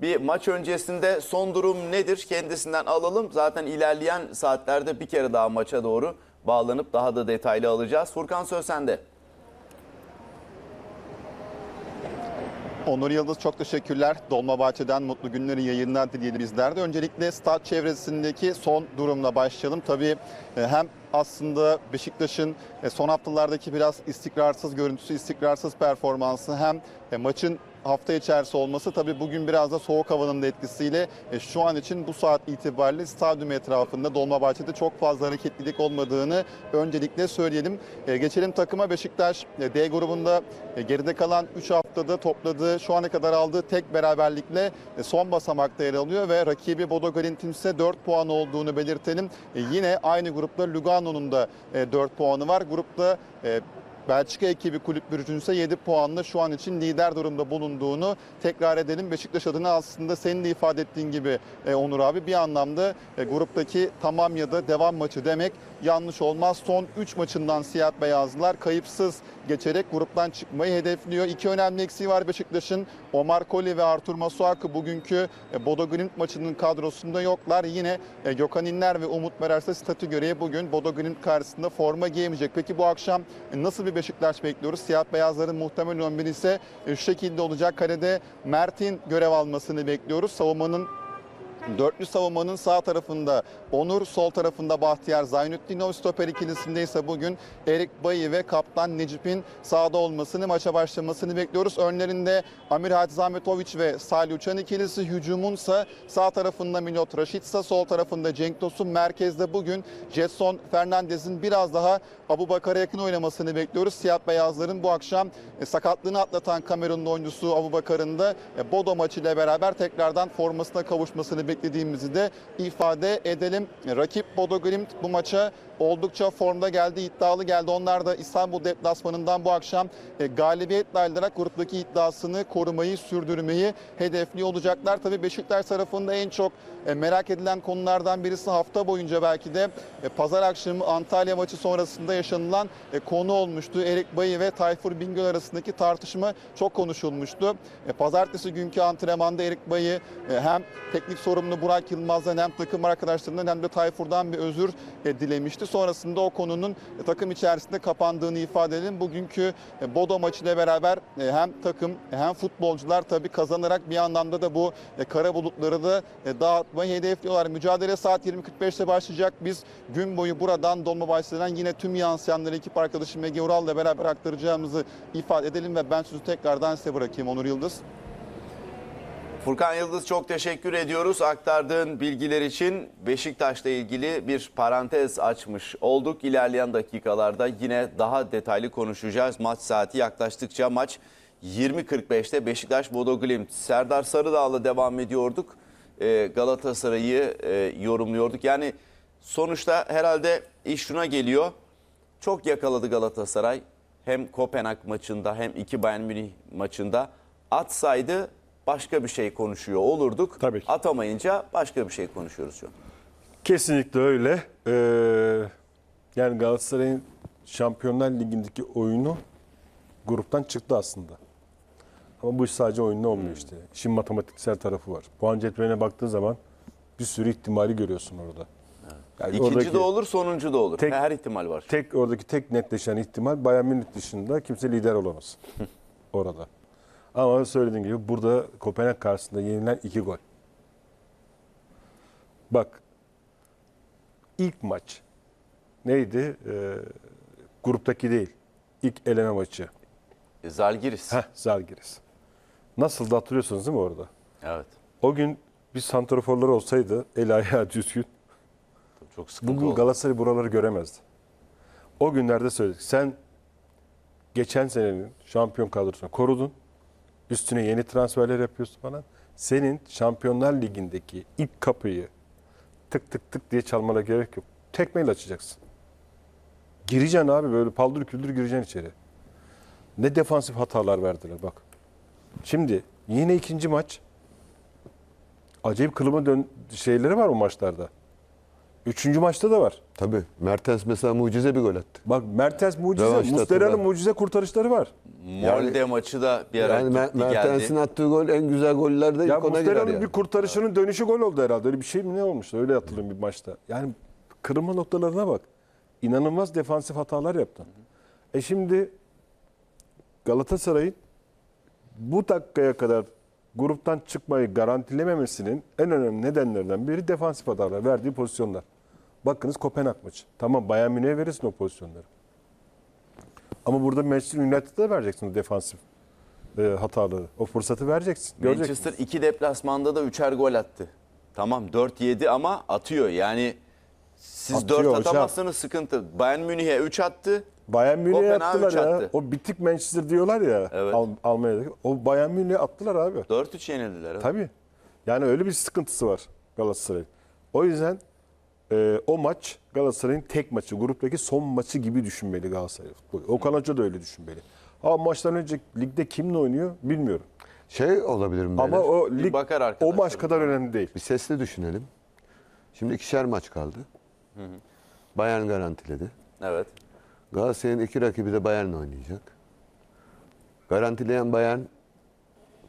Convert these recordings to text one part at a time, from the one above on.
Bir maç öncesinde son durum nedir? Kendisinden alalım. Zaten ilerleyen saatlerde bir kere daha maça doğru bağlanıp daha da detaylı alacağız. Furkan söz sende. Onur Yıldız çok teşekkürler. Dolmabahçe'den mutlu günleri yayınlar dileyelim bizler de. Öncelikle stat çevresindeki son durumla başlayalım. Tabii e, hem aslında Beşiktaş'ın e, son haftalardaki biraz istikrarsız görüntüsü, istikrarsız performansı hem e, maçın hafta içerisi olması tabii bugün biraz da soğuk havanın da etkisiyle e, şu an için bu saat itibariyle stadyum etrafında Dolmabahçe'de çok fazla hareketlilik olmadığını öncelikle söyleyelim. E, Geçelim takıma Beşiktaş e, D grubunda e, geride kalan 3 haftada topladığı şu ana kadar aldığı tek beraberlikle e, son basamakta yer alıyor ve rakibi Bodo Glimt'in ise 4 puan olduğunu belirtelim. E, Yine aynı grupta Lugano'nun da 4 puanı var. Grupta e, Belçika ekibi kulüp Brugge'ün ise 7 puanla şu an için lider durumda bulunduğunu tekrar edelim. Beşiktaş adına aslında senin de ifade ettiğin gibi e, Onur abi bir anlamda e, gruptaki tamam ya da devam maçı demek yanlış olmaz. Son 3 maçından siyah beyazlılar kayıpsız geçerek gruptan çıkmayı hedefliyor. İki önemli eksiği var Beşiktaş'ın. Omar Koli ve Artur Masuaku bugünkü e, Bodo Glimt maçının kadrosunda yoklar. Yine e, Gökhan İnler ve Umut Merer ise statü gereği bugün Bodo Glimt karşısında forma giyemeyecek. Peki bu akşam e, nasıl bir Beşiktaş bekliyoruz? Siyah beyazların muhtemel 11 ise şu şekilde olacak. Kalede Mert'in görev almasını bekliyoruz. Savunmanın Dörtlü savunmanın sağ tarafında Onur, sol tarafında Bahtiyar Zaynutdinov, stoper ikilisinde ise bugün Erik Bayi ve kaptan Necip'in sahada olmasını, maça başlamasını bekliyoruz. Önlerinde Amir Hadzahmetovic ve Salih Uçan ikilisi, hücumunsa sağ tarafında Milot Raşitsa, sol tarafında Cenk Tosun, merkezde bugün Jetson Fernandez'in biraz daha Abu Bakar'a yakın oynamasını bekliyoruz. Siyah beyazların bu akşam e, sakatlığını atlatan Kamerunlu oyuncusu Abu Bakar'ın da e, Bodo maçıyla beraber tekrardan formasına kavuşmasını beklediğimizi de ifade edelim. Rakip Bodo Glimt bu maça oldukça formda geldi, iddialı geldi. Onlar da İstanbul deplasmanından bu akşam e, galibiyetle ayrılarak gruptaki iddiasını korumayı, sürdürmeyi hedefli olacaklar. Tabii Beşiktaş tarafında en çok e, merak edilen konulardan birisi hafta boyunca belki de e, pazar akşamı Antalya maçı sonrasında yaşanılan e, konu olmuştu. Erik Bayi ve Tayfur Bingöl arasındaki tartışma çok konuşulmuştu. E, Pazartesi günkü antrenmanda Erik Bayi e, hem teknik sorumlu Burak Yılmaz'dan hem takım arkadaşlarından hem de Tayfur'dan bir özür dilemişti. Sonrasında o konunun e, takım içerisinde kapandığını ifade edelim. Bugünkü e, Bodo maçıyla beraber e, hem takım hem futbolcular tabii kazanarak bir anlamda da bu kara bulutları da dağıtmayı hedefliyorlar. Mücadele saat 20.45'te başlayacak. Biz gün boyu buradan Dolmabahçe'den yine tüm yansıyanları ekip arkadaşım Ege Ural'la beraber aktaracağımızı ifade edelim ve ben sözü tekrardan size bırakayım Onur Yıldız. Furkan Yıldız çok teşekkür ediyoruz. Aktardığın bilgiler için Beşiktaş'la ilgili bir parantez açmış olduk. İlerleyen dakikalarda yine daha detaylı konuşacağız. Maç saati yaklaştıkça maç 20.45'te Beşiktaş Bodo Glimt. Serdar Sarıdağ'la devam ediyorduk. Ee, Galatasaray'ı e, yorumluyorduk. Yani sonuçta herhalde iş şuna geliyor. Çok yakaladı Galatasaray. Hem Kopenhag maçında hem iki Bayern Münih maçında. Atsaydı başka bir şey konuşuyor olurduk. Tabii ki. Atamayınca başka bir şey konuşuyoruz şu an. Kesinlikle öyle. Ee, yani Galatasaray'ın Şampiyonlar Ligi'ndeki oyunu gruptan çıktı aslında. Ama bu iş sadece oyunla olmuyor işte. İşin matematiksel tarafı var. Puan cetveline baktığın zaman bir sürü ihtimali görüyorsun orada. Yani İkinci oradaki de olur, sonuncu da olur. Tek- Her ihtimal var. Tek oradaki tek netleşen ihtimal Bayern Münih dışında kimse lider olamaz orada. Ama söylediğim gibi burada Kopenhag karşısında yenilen iki gol. Bak ilk maç neydi? Ee, gruptaki değil. İlk eleme maçı. E, Zalgiris. Heh, Zalgiris. Nasıl da hatırlıyorsunuz değil mi orada? Evet. O gün bir santraforlar olsaydı el ayağı düzgün Çok sıkıntı Bugün oldu. Galatasaray buraları göremezdi. O günlerde söyledik. Sen geçen senenin şampiyon kadrosunu korudun. Üstüne yeni transferler yapıyorsun falan. Senin Şampiyonlar Ligi'ndeki ilk kapıyı tık tık tık diye çalmana gerek yok. Tekmeyle açacaksın. Gireceksin abi böyle paldır küldür gireceksin içeri. Ne defansif hatalar verdiler bak. Şimdi yine ikinci maç. Acayip kılıma dön şeyleri var o maçlarda. Üçüncü maçta da var. Tabii. Mertens mesela mucize bir gol attı. Bak Mertens mucize, Rövanşta Muslera'nın hatırlar. mucize kurtarışları var. Molde maçı da bir ara Yani Mer- gitti Mertens'in geldi. attığı gol en güzel gollerde Ya ilk ona girer Muslera'nın yani. bir kurtarışının dönüşü gol oldu herhalde. Öyle bir şey mi ne olmuştu? Öyle hatırlıyorum bir maçta. Yani kırılma noktalarına bak. İnanılmaz defansif hatalar yaptı. E şimdi Galatasaray'ın bu dakikaya kadar gruptan çıkmayı garantilememesinin en önemli nedenlerinden biri defansif hatalar, verdiği pozisyonlar. Bakınız Kopenhag maçı. Tamam Bayern Münih'e verirsin o pozisyonları. Ama burada Manchester United'a vereceksin o defansif e, hataları. O fırsatı vereceksin. Manchester iki deplasmanda da üçer gol attı. Tamam 4-7 ama atıyor. Yani siz Atıyor 4 hocam. atamazsanız sıkıntı. Bayern Münih'e 3 attı. Bayern Münih'e Kopenhag attılar üç ya. attı. O bitik Manchester diyorlar ya Evet. Al- Almanya'daki. O Bayern Münih'e attılar abi. 4-3 yenildiler. Tabii. Yani öyle bir sıkıntısı var Galatasaray. O yüzden e, o maç Galatasaray'ın tek maçı, gruptaki son maçı gibi düşünmeli Galatasaray futbolu. Okan Hoca da öyle düşünmeli. Ama maçtan önce ligde kimle oynuyor bilmiyorum. Şey olabilir mi? Ama beyler? o Bir lig bakar o arkadaşlar. maç kadar önemli değil. Bir sesli düşünelim. Şimdi ikişer maç kaldı. Bayern garantiledi. Evet. Galatasaray'ın iki rakibi de Bayern oynayacak. Garantileyen Bayern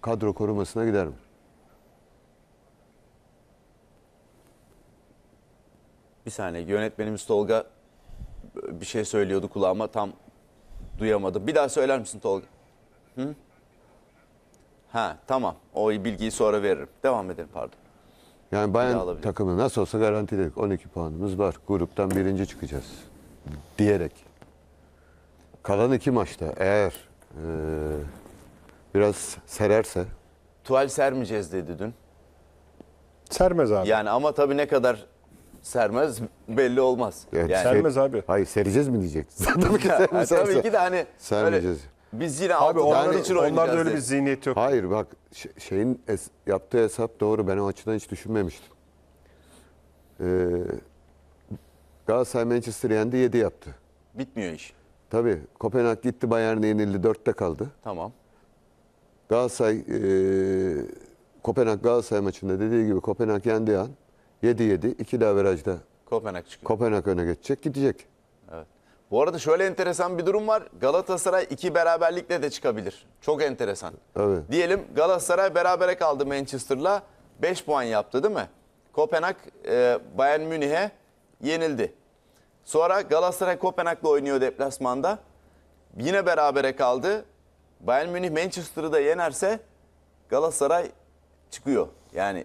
kadro korumasına gider mi? Bir saniye yönetmenimiz Tolga bir şey söylüyordu kulağıma tam duyamadım. Bir daha söyler misin Tolga? Hı? Ha tamam. O bilgiyi sonra veririm. Devam edelim pardon. Yani Bayern takımı nasıl olsa garantiledik. 12 puanımız var. Gruptan birinci çıkacağız. Diyerek. Kalan iki maçta eğer eee, biraz sererse Tuval sermeyeceğiz dedi dün. Sermez abi. Yani ama tabii ne kadar sermez belli olmaz. Evet, yani, Sermez abi. hayır sereceğiz mi diyeceksin? Tabii ki Ha, sermezse. tabii ki de hani öyle, Sermeyeceğiz. biz yine Abi onların, tane için oynayacağız. onlarda öyle bir zihniyet yok. Hayır bak şeyin es- yaptığı hesap doğru. Ben o açıdan hiç düşünmemiştim. Ee, Galatasaray Manchester yendi 7 yaptı. Bitmiyor iş. Tabii Kopenhag gitti Bayern'e yenildi 4'te kaldı. Tamam. Galatasaray e, Kopenhag Galatasaray maçında dediği gibi Kopenhag yendiği an 7-7 2 de averajda Kopenhag çıkıyor. Kopenhag öne geçecek gidecek. Bu arada şöyle enteresan bir durum var. Galatasaray iki beraberlikle de çıkabilir. Çok enteresan. Evet. Diyelim Galatasaray berabere kaldı Manchester'la. 5 puan yaptı değil mi? Kopenhag e, Bayern Münih'e yenildi. Sonra Galatasaray Kopenhag'la oynuyor deplasmanda. Yine berabere kaldı. Bayern Münih Manchester'ı da yenerse Galatasaray çıkıyor. Yani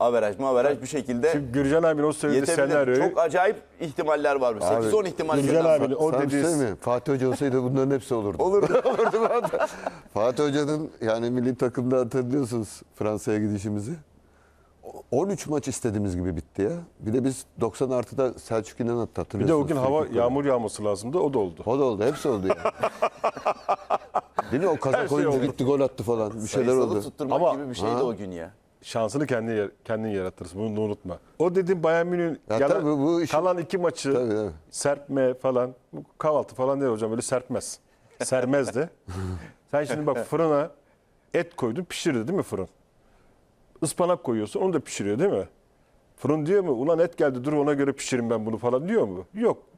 averaj mı averaj bir şekilde Şimdi Gürcan abinin o söylediği yetebilir. senaryoyu Çok acayip ihtimaller var. 8-10 ihtimal. Gürcan abinin o Sana bir şey dediği mi? Fatih Hoca olsaydı bunların hepsi olurdu. Olurdu. Fatih Hoca'nın yani milli takımda hatırlıyorsunuz Fransa'ya gidişimizi. O- 13 maç istediğimiz gibi bitti ya. Bir de biz 90 artıda Selçuk İnan attı bir hatırlıyorsunuz. de o gün hava golü. yağmur yağması lazımdı. O da oldu. O da oldu. Hepsi oldu ya. Değil mi? O Her kazak şey oyuncu oldu. gitti gol attı falan. Bir şeyler Sayısalı oldu. tutturmak Ama- gibi bir şeydi o gün ya. Şansını kendin, yer- kendin yaratırsın. Bunu unutma. O dediğim Bayern Münih'in Ya yana- tabii bu işin- kalan iki maçı Tabii, tabii. serpme falan. Bu kahvaltı falan değil hocam. Öyle serpmez. Sermez de. Sen şimdi bak fırına et koydun pişirdi değil mi fırın? Ispanak koyuyorsun onu da pişiriyor değil mi? Fırın diyor mu? Ulan et geldi dur ona göre pişirin ben bunu falan diyor mu? Yok.